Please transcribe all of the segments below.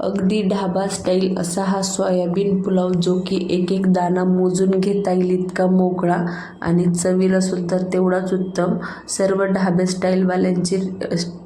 अगदी ढाबा स्टाईल असा हा सोयाबीन पुलाव जो की एक एक दाणा मोजून घेता येईल इतका मोकळा आणि चवीला सुद्धा तेवढाच उत्तम. सर्व ढाबे स्टाईलवाल्यांची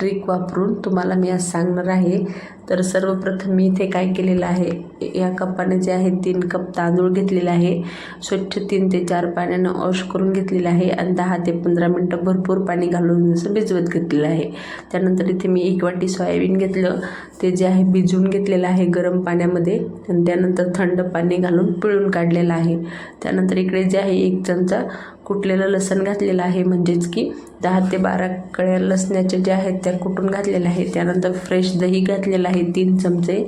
ट्रिक वापरून तुम्हाला मी आज सांगणार आहे. तर सर्वप्रथम मी इथे काय केलेलं आहे? या कपाने जे आहे तीन कप तांदूळ घेतलेला आहे. स्वच्छ तीन ते चार पाण्यानं वॉश करून घेतलेलं आहे आणि दहा ते पंधरा मिनटं भरपूर पाणी घालून असं भिजवत घेतलेलं आहे. त्यानंतर इथे मी एक वाटी सोयाबीन घेतलं. ते जे आहे भिजून घेतलं घेतलेलं आहे गरम पाण्यामध्ये आणि त्यानंतर थंड पाणी घालून पिळून काढलेलं आहे. त्यानंतर इकडे जे आहे एक चमचा कुटलेलं लसण घातलेलं आहे. म्हणजेच की दहा ते बारा कळ्या लसण्याचे ज्या आहेत त्या कुटून घातलेल्या आहे त्यानंतर फ्रेश दही घातलेलं आहे तीन चमचे.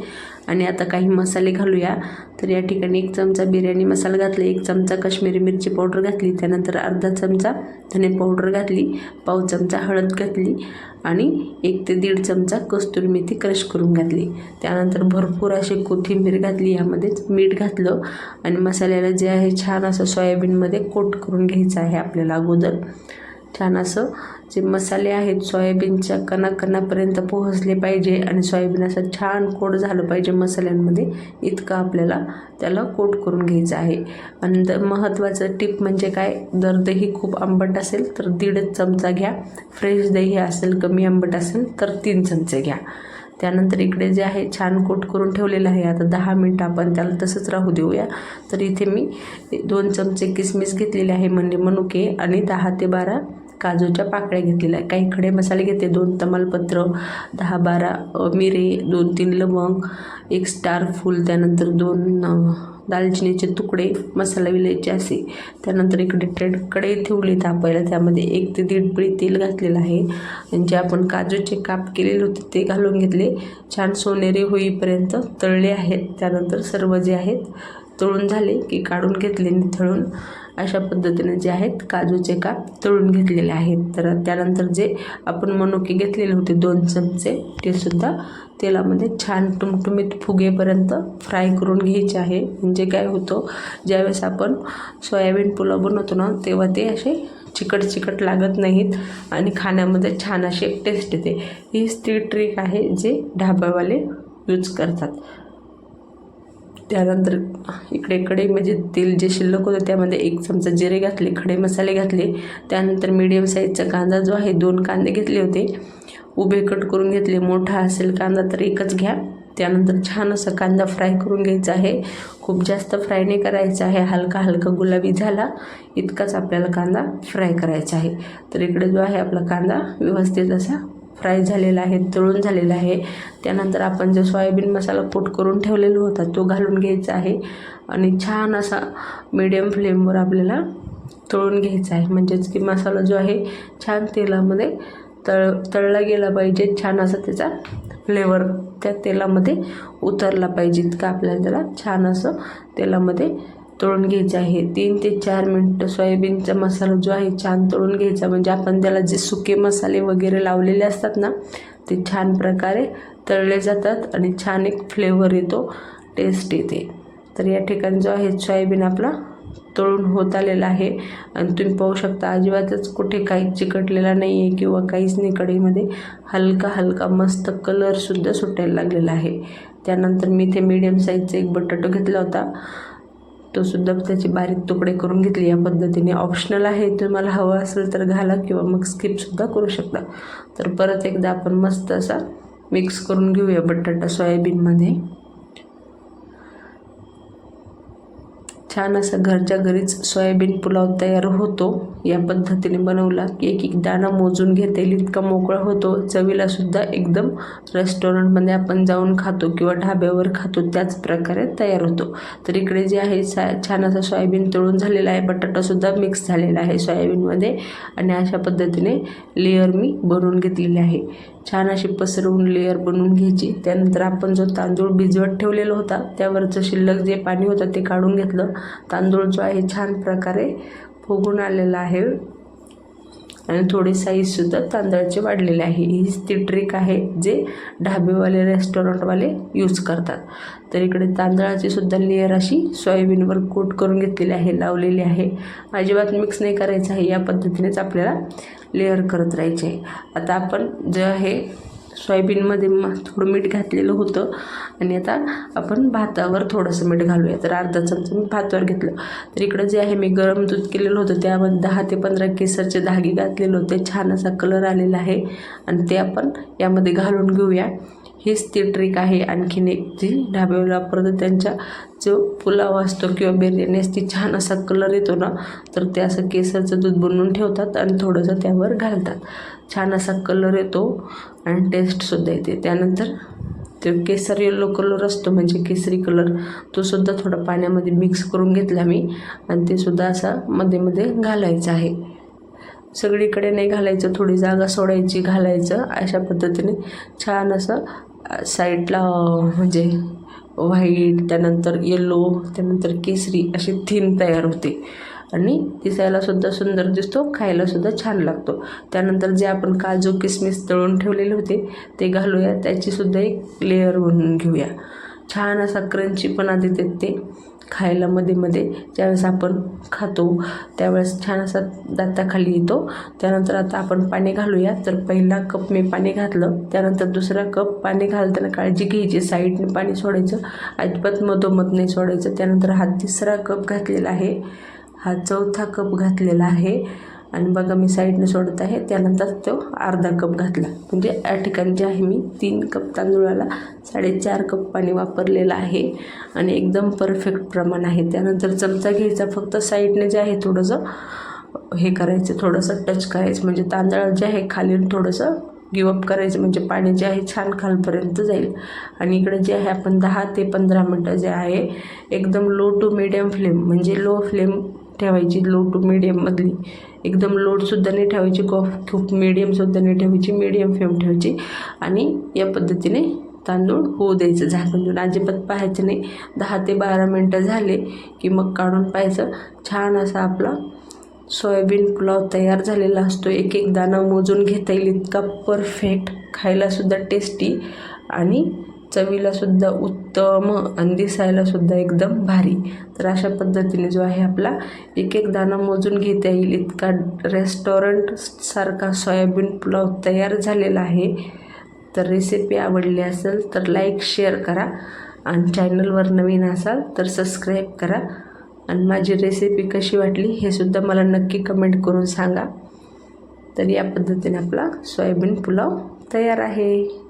आणि आता काही मसाले घालूया. तर या ठिकाणी एक चमचा बिर्याणी मसाला घातला एक चमचा काश्मीरी मिरची पावडर घातली त्यानंतर अर्धा चमचा धने पावडर घातली पाव चमचा हळद घातली आणि एक ते दीड चमचा कस्तुरी मेथी क्रश करून घातली. त्यानंतर भरपूर अशी कोथिंबीर घातली यामध्येच मीठ घातलं आणि मसाल्याला जे आहे छान असं सोयाबीनमध्ये कोट करून घ्यायचं आहे आपल्याला अगोदर. छान असं जे मसाले आहेत सोयाबीनच्या कणाकणापर्यंत पोहोचले पाहिजे आणि सोयाबीन असं छान कोट झालं पाहिजे मसाल्यांमध्ये इतकं आपल्याला त्याला कोट करून घ्यायचं आहे. आणि द महत्त्वाचं टिप म्हणजे काय? जर दही खूप आंबट असेल तर दीडच चमचा घ्या. फ्रेश दही असेल कमी आंबट असेल तर तीन चमचे घ्या. त्यानंतर इकडे जे आहे छान कोट करून ठेवलेलं आहे. आता दहा मिनटं आपण त्याला तसंच राहू देऊया. तर इथे मी दोन चमचे किसमिस घेतलेले आहे म्हणजे मनुके आणि दहा ते बारा काजूच्या पाकळ्या घेतलेल्या आहे काही खडे मसाले घेते दोन तमालपत्र दहा बारा मिरे दोन तीन लवंग एक स्टार फूल त्यानंतर दोन दालचिनीचे तुकडे मसाला विलायचे असे. त्यानंतर इकडे ट्रेड कढई ठेवली तापायला. त्यामध्ये एक ते दीड पळी तेल घातलेलं आहे. आणि जे आपण काजूचे काप केलेले होते ते घालून घेतले. छान सोनेरी होईपर्यंत तळले आहेत. त्यानंतर सर्व जे आहेत तळून झाले की काढून घेतले निथळून. अशा पद्धतीने जे आहेत काजूचे काप तळून घेतलेले आहेत. तर त्यानंतर जे आपण मनुके घेतलेले होते दोन चमचे ते सुद्धा तेलामध्ये छान टुमटुमीत फुगेपर्यंत फ्राय करून घ्यायचे आहे. म्हणजे काय होतं ज्यावेळेस आपण सोयाबीन पुलाव बनवतो ना तेव्हा ते असे चिकट चिकट लागत नाहीत आणि खाण्यामध्ये छान अशी एक टेस्ट येते. हीच ती ट्रिक आहे जे ढाबावाले यूज करतात. त्यानंतर इकडे कढई म्हणजे तेल जे शिल्लक होतं त्यामध्ये एक चमचा जिरे घातले खडे मसाले घातले. त्यानंतर मीडियम साईजचा कांदा जो आहे दोन कांदे घेतले होते. उभे कट करून घेतले. मोठा असेल कांदा तर एकच घ्या. त्यानंतर छान असा कांदा फ्राय करून घ्यायचा आहे. खूप जास्त फ्राय नाही करायचा आहे. हलका हलका गुलाबी झाला इतकाच आपल्याला कांदा फ्राय करायचा आहे. तर इकडे जो आहे आपला कांदा व्यवस्थित असा फ्राय झालेला आहे तळून झालेला आहे. त्यानंतर आपण जो सोयाबीन मसाला कोट करून ठेवलेला होता तो घालून घ्यायचा आहे. आणि छान असा मीडियम फ्लेमवर आपल्याला तळून घ्यायचा आहे. म्हणजेच की मसाला जो आहे छान तेलामध्ये तळ तळला गेला पाहिजे. छान असा त्याचा फ्लेवर त्या तेलामध्ये उतरला पाहिजे. इतकं आपल्याला त्याला छान असं तेलामध्ये तळून घ्यायचं आहे. तीन ते चार मिनटं सोयाबीनचा मसाला जो आहे छान तळून घ्यायचा. म्हणजे आपण त्याला जे सुके मसाले वगैरे लावलेले असतात ना ते छान प्रकारे तळले जातात आणि छान एक फ्लेवर येतो. टेस्ट येते. तर या ठिकाणी जो आहे सोयाबीन आपला तळून होत आलेला आहे. आणि तुम्ही पाहू शकता अजिबातच कुठे काही चिकटलेला नाही आहे किंवा काहीच नाही कढईमध्ये. हलका हलका मस्त कलरसुद्धा सुटायला लागलेला आहे. त्यानंतर मी इथे मीडियम साईजचा एक बटाटो घेतला होता. तो सुद्धा त्याचे बारीक तुकडे करून घेतले. या पद्धतीने ऑप्शनल आहे तुम्हाला हवं असेल तर घाला किंवा मग स्किपसुद्धा करू शकता. तर परत एकदा आपण मस्त असा मिक्स करून घेऊया बटाटा सोयाबीनमध्ये. छान असा घरच्या घरीच सोयाबीन पुलाव तयार होतो. या पद्धतीने बनवला. की एक एक दाणा मोजून घेता येईल इतका मोकळा होतो. चवीला सुद्धा एकदम रेस्टॉरंटमध्ये आपण जाऊन खातो किंवा ढाब्यावर खातो त्याच प्रकारे तयार होतो. तर इकडे जे आहे सा छान असा सोयाबीन तळून झालेला आहे. बटाटासुद्धा मिक्स झालेला आहे सोयाबीनमध्ये. आणि अशा पद्धतीने लेअर मी बनवून घेतलेली आहे. छान अशी पसरवून लेअर बनवून घ्यायची. त्यानंतर आपण जो तांदूळ भिजवत ठेवलेला होता त्यावरचं शिल्लक जे पाणी होतं ते काढून घेतलं. तांदूळ जो आहे छान प्रकारे फुगून आलेला आहे. आणि थोडी साईजसुद्धा तांदळाची वाढलेली आहे. हीच ती ट्रिक आहे जे ढाबेवाले रेस्टॉरंटवाले यूज करतात. तर इकडे तांदळाची सुद्धा लेअर अशी सोयाबीनवर कोट करून घेतलेली आहे लावलेली आहे. अजिबात मिक्स नाही करायचं आहे. या पद्धतीनेच आपल्याला लेअर करत राहायचे. आता आपण जे आहे सोयाबीनमध्ये थोडं मीठ घातलेलं होतं आणि आता आपण भातावर थोडंसं मीठ घालूया. तर अर्धा चमचा मी भातावर घेतलं. तर इकडं जे आहे मी गरम दूध केलेलं होतं त्यामध्ये दहा ते पंधरा केसरचे धागे घातलेले होते. छान असा कलर आलेला आहे. आणि ते आपण यामध्ये घालून घेऊया. हीच ती ट्रिक आहे आणखीन एक जी ढाब्यावर वापरतो त्यांच्या जो पुलाव असतो किंवा बिर्याणी असते छान असा कलर येतो ना तर ते असं केसरचं दूध बनवून ठेवतात आणि थोडंसं त्यावर घालतात. छान असा कलर येतो आणि टेस्टसुद्धा येते. त्यानंतर ते केसर येलो कलर असतो म्हणजे केसरी कलर तो सुद्धा थोडा पाण्यामध्ये मिक्स करून घेतला मी आणि ते सुद्धा असा मध्ये मध्ये घालायचा आहे. सगळीकडे नाही घालायचं थोडी जागा सोडायची घालायचं अशा पद्धतीने छान असं साईडला म्हणजे व्हाईट त्यानंतर येलो त्यानंतर केसरी अशी थीम तयार होते. आणि दिसायलासुद्धा सुंदर दिसतो खायलासुद्धा छान लागतो. त्यानंतर जे आपण काजू किसमिस तळून ठेवलेले होते ते घालूया. त्याचीसुद्धा एक लेअर बनवून घेऊया. छान असा क्रंचीपणा देते ते खायला मध्ये मध्ये. ज्यावेळेस आपण खातो त्यावेळेस छान असा दाताखाली येतो. त्यानंतर आता आपण पाणी घालूया. तर पहिला कप मी पाणी घातलं. त्यानंतर दुसरा कप पाणी घालताना काळजी घ्यायची. साईडने पाणी सोडायचं. अजिबात मधोमध नाही सोडायचं. त्यानंतर हा तिसरा कप घातलेला आहे. हा चौथा कप घातलेला आहे. आणि बघा मी साईडने सोडत आहे. त्यानंतर तो अर्धा कप घातला. म्हणजे या ठिकाणी जे आहे मी तीन कप तांदूळाला साडेचार कप पाणी वापरलेलं आहे. आणि एकदम परफेक्ट प्रमाण आहे. त्यानंतर चमचा घ्यायचा. फक्त साईडने जे आहे थोडंसं हे करायचं. थोडंसं टच करायचं. म्हणजे तांदळात जे आहे खालील थोडंसं गिवअप करायचं. म्हणजे पाणी जे आहे छान खालपर्यंत जाईल. आणि इकडे जे आहे आपण दहा ते पंधरा मिनटं जे आहे एकदम लो टू मिडियम फ्लेम म्हणजे लो फ्लेम ठेवायची लो टू मीडियममधली एकदम लोडसुद्धा नाही ठेवायची कॉफ खूप मीडियमसुद्धा नाही ठेवायची मीडियम फ्लेम ठेवायची. आणि या पद्धतीने तांदूळ होऊ द्यायचं झाकण. देऊन अजिबात पाहायचं नाही. दहा ते बारा मिनटं झाले की मग काढून पाहायचं. छान असा आपला सोयाबीन पुलाव तयार झालेला असतो. एक एक दाणा मोजून घेता येईल. इतका परफेक्ट खायलासुद्धा टेस्टी आणि चवीलासुद्धा उत्तम आणि दिसायलासुद्धा एकदम भारी. तर अशा पद्धतीने जो आहे आपला एक एक दाणा मोजून घेता येईल. इतका रेस्टॉरंटसारखा सोयाबीन पुलाव तयार झालेला आहे. तर रेसिपी आवडली असेल तर लाईक शेअर करा. आणि चॅनलवर नवीन असाल तर सबस्क्राईब करा. आणि माझी रेसिपी कशी वाटली हे सुद्धा मला नक्की कमेंट करून सांगा. तर या पद्धतीने आपला सोयाबीन पुलाव तयार आहे.